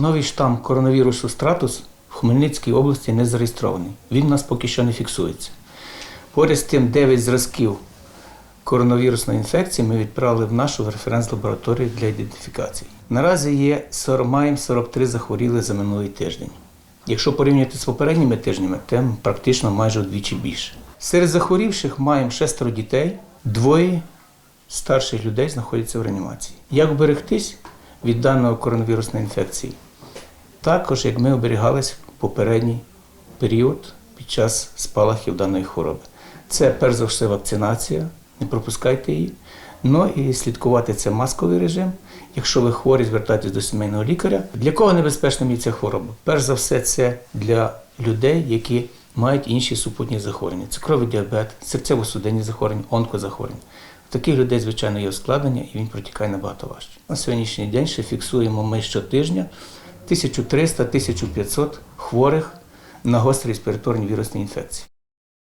Новий штам коронавірусу стратус в Хмельницькій області не зареєстрований. Він у нас поки що не фіксується. Поряд з тим, 9 зразків коронавірусної інфекції ми відправили в нашу референс-лабораторію для ідентифікації. Наразі є 40, маємо 43 захворіли за минулий тиждень. Якщо порівнювати з попередніми тижнями, то практично майже вдвічі більше. Серед захворівших маємо шестеро дітей, двоє старших людей знаходяться в реанімації. Як вберегтись від даної коронавірусної інфекції? Також, як ми оберігалися в попередній період під час спалахів даної хвороби. Це перш за все вакцинація, не пропускайте її. Ну і слідкувати це масковий режим. Якщо ви хворі, звертайтесь до сімейного лікаря. Для кого небезпечна є ця хвороба? Перш за все, це для людей, які мають інші супутні захворювання: цукровий діабет, серцево-судинні захворювання, онкозахворювання. У таких людей, звичайно, є ускладнення і він протікає набагато важче. На сьогоднішній день ще фіксуємо ми щотижня 1300-1500 хворих на гострі респіраторні вірусні інфекції.